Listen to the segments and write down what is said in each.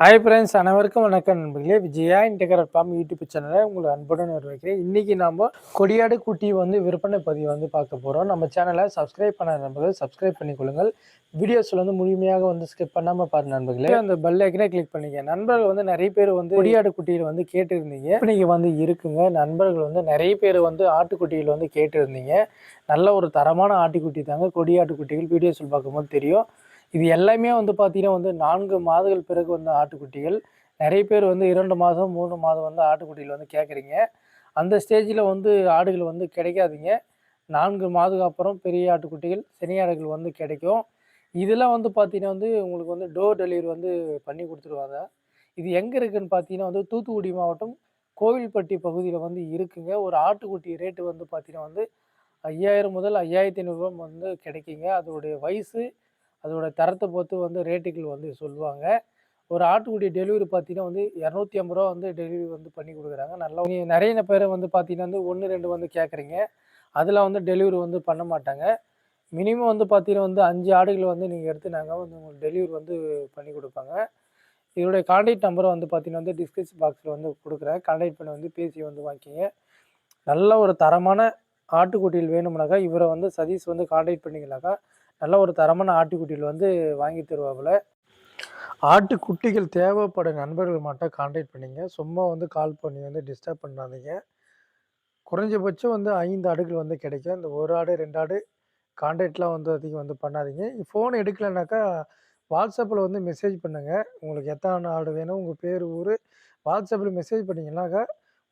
Hi friends அனைவருக்கும் வணக்கம் நண்பர்களே. விஜயா இன்டெகரட் ஃபார்ம் யூடியூப் சேனலை உங்களை அன்புடன் வரவேற்கிறேன். இன்றைக்கி நம்ம கொடியாடு குட்டி வந்து விற்பனை பதிவு வந்து பார்க்க போகிறோம் நம்ம சேனலை சப்ஸ்கிரைப் பண்ண நண்பர்கள் சப்ஸ்கிரைப் பண்ணிக்கொள்ளுங்கள். வீடியோஸில் வந்து முழுமையாக வந்து ஸ்கிப் பண்ணாமல் பாரு நண்பர்களே. அந்த பெல் ஐக்கனே கிளிக் பண்ணிக்க. நண்பர்கள் வந்து நிறைய பேர் வந்து கொடியாடு குட்டியில் வந்து கேட்டிருந்தீங்க. இன்னைக்கு வந்து இருக்குங்க. நண்பர்கள் வந்து நிறைய பேர் வந்து ஆட்டுக்குட்டியில் வந்து கேட்டிருந்தீங்க. நல்ல ஒரு தரமான ஆட்டுக்குட்டி தாங்க கொடியாட்டு குட்டிகள் வீடியோஸில் பார்க்கும்போது தெரியும். இது எல்லாமே வந்து பார்த்தீங்கன்னா வந்து நான்கு மாதங்கள் பிறகு வந்து ஆட்டுக்குட்டிகள். நிறைய பேர் வந்து இரண்டு மாதம் மூணு மாதம் வந்து ஆட்டுக்குட்டிகள் வந்து கேட்குறீங்க அந்த ஸ்டேஜில் வந்து ஆடுகள் வந்து கிடைக்காதீங்க. நான்கு மாதத்துக்கு அப்புறம் பெரிய ஆட்டுக்குட்டிகள் சினி ஆடுகள் வந்து கிடைக்கும். இதெல்லாம் வந்து பார்த்திங்கன்னா வந்து உங்களுக்கு வந்து டோர் டெலிவரி வந்து பண்ணி கொடுத்துருவாங்க. இது எங்கே இருக்குதுன்னு பார்த்தீங்கன்னா வந்து தூத்துக்குடி மாவட்டம் கோவில்பட்டி பகுதியில் வந்து இருக்குங்க. ஒரு ஆட்டுக்குட்டி ரேட்டு வந்து பார்த்தீங்கன்னா வந்து ஐயாயிரம் முதல் ஐயாயிரத்தி ஐநூறுரூவா வந்து கிடைக்குங்க. அதோடைய வயசு அதோட தரத்தை பொறுத்து வந்து ரேட்டுகள் வந்து சொல்லுவாங்க. ஒரு ஆட்டுக்குடி டெலிவரி பார்த்தீங்கன்னா வந்து இரநூத்தி ஐம்பது ரூபா வந்து டெலிவரி வந்து பண்ணி கொடுக்குறாங்க. நல்லா நிறைய பேர் வந்து பார்த்தீங்கன்னா வந்து ஒன்று ரெண்டு வந்து கேட்குறீங்க. அதில் வந்து டெலிவரி வந்து பண்ண மாட்டாங்க. மினிமம் வந்து பார்த்தீங்கன்னா வந்து அஞ்சு ஆடுகள் வந்து நீங்கள் எடுத்து நாங்கள் வந்து உங்களுக்கு டெலிவரி வந்து பண்ணி கொடுப்பாங்க. இதோடைய கான்டாக்ட் நம்பரை வந்து பார்த்தீங்கன்னா வந்து டிஸ்கிரிப்ஷன் பாக்ஸில் வந்து கொடுக்குறேன். கான்டாக்ட் பண்ணி வந்து பேசி வந்து வாங்கிக்கிங்க. நல்ல ஒரு தரமான ஆட்டுக்குட்டியில் வேணும்னாக்கா இவரை வந்து சதீஷ் வந்து கான்டாக்ட் பண்ணிங்கனாக்கா நல்ல ஒரு தரமான ஆட்டுக்குட்டியில் வந்து வாங்கி தருவாப்புல. ஆட்டுக்குட்டிகள் தேவைப்படும் நண்பர்கள் மட்டும் கான்டாக்ட் பண்ணிங்க. சும்மா வந்து கால் பண்ணி வந்து டிஸ்டர்ப் பண்ணாதீங்க. குறைஞ்சபட்சம் வந்து ஐந்து ஆடுகள் வந்து கிடைக்கும். இந்த ஒரு ஆடு ரெண்டு ஆடு கான்டாக்ட்லாம் வந்து அதிகம் வந்து பண்ணாதீங்க. ஃபோன் எடுக்கலைனாக்கா வாட்ஸ்அப்பில் வந்து மெசேஜ் பண்ணுங்கள் உங்களுக்கு எத்தனை ஆடு வேணும் உங்கள் பேர் ஊர் வாட்ஸ்அப்பில் மெசேஜ் பண்ணிங்கனாக்கா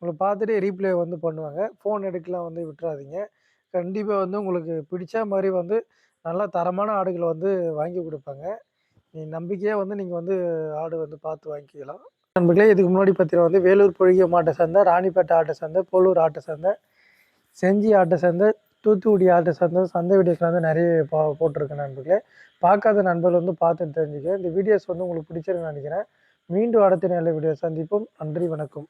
உங்களை பார்த்துட்டு ரீப்ளே வந்து பண்ணுவாங்க. ஃபோன் எடுக்கலாம் வந்து விட்டுறாதீங்க. கண்டிப்பாக வந்து உங்களுக்கு பிடிச்ச மாதிரி வந்து நல்ல தரமான ஆடுகளை வந்து வாங்கி கொடுப்பாங்க. நீ நம்பிக்கையாக வந்து நீங்கள் வந்து ஆடு வந்து பார்த்து வாங்கிக்கலாம். நண்பர்களே இதுக்கு முன்னாடி பார்த்தீங்கன்னா வந்து வேலூர் பொழிய மாட்டை சந்தை ராணிப்பேட்டை ஆட்டை சந்தை போலூர் ஆட்டை சந்தை செஞ்சி ஆட்டை சந்தை தூத்துக்குடி ஆட்டை சந்தை சந்தை வீடியோஸ்லாம் வந்து நிறைய பா போட்டிருக்கேன் நண்பர்களே. பார்க்காத நண்பர்கள் வந்து பார்த்துட்டு தெரிஞ்சுக்க இந்த வீடியோஸ் வந்து உங்களுக்கு பிடிச்சிருக்குன்னு நினைக்கிறேன். மீண்டும் அடுத்த நல்ல வீடியோ சந்திப்போம். நன்றி வணக்கம்.